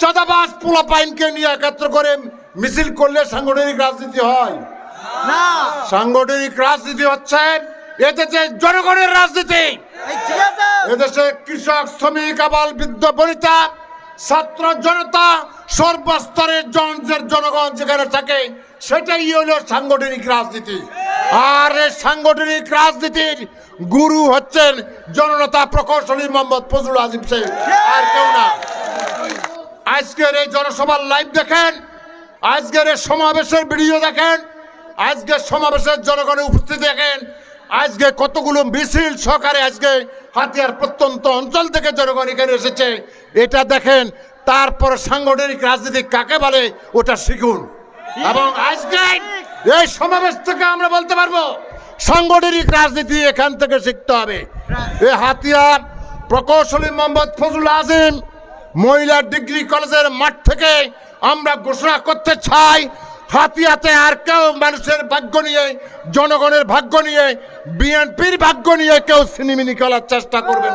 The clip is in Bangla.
চাঁদাবাজ পোলাপাইনকে নিয়ে একাত্র করে মিছিল করলে সাংগঠনিক রাজনীতি হয়। না। সাংগঠনিক রাজনীতি হচ্ছে এদেশে জনগণের রাজনীতি। এদেশে কৃষক শ্রমিক আবাল বৃদ্ধ বনিতা ছাত্র জনতা সর্বস্তরের জনদের জনগণ যেখানে থাকে সেটাই হলো সাংগঠনিক রাজনীতি। আর এই সাংগঠনিক রাজনীতির গুরু হচ্ছেন জননেতা প্রকৌশলী মোহাম্মদ ফজলুল আজিম শেখ। আর কেউ না। এই জনসভার লাইভ দেখেন। আজকের এই সমাবেশের ভিডিও দেখেন। আজকের সমাবেশের জনগণের উপস্থিতি দেখেন। আজকে কতগুলো মিছিল সহকারে আজকে হাতিয়ার প্রত্যন্ত অঞ্চল থেকে জনগণ এখানে এসেছে। এটা দেখেন, তারপর সাংগঠনিক রাজনীতি কাকে বলে, ওটা শিখুন। এবং আজকে এই সমাবেশ থেকে আমরা বলতে পারব, সাংগঠনিক রাজনীতি এখান থেকে শিখতে হবে। এই হাতিয়ার প্রকৌশলী মোহাম্মদ ফজলুল আজিম মহিলা ডিগ্রি কলেজের মাঠ থেকে আমরা ঘোষণা করতে চাই, হাতিয়াতে আর কেউ মানুষের ভাগ্য নিয়ে, জনগণের ভাগ্য নিয়ে, বিএনপির ভাগ্য নিয়ে কেউ সিনেমিনি খেলার চেষ্টা করবেন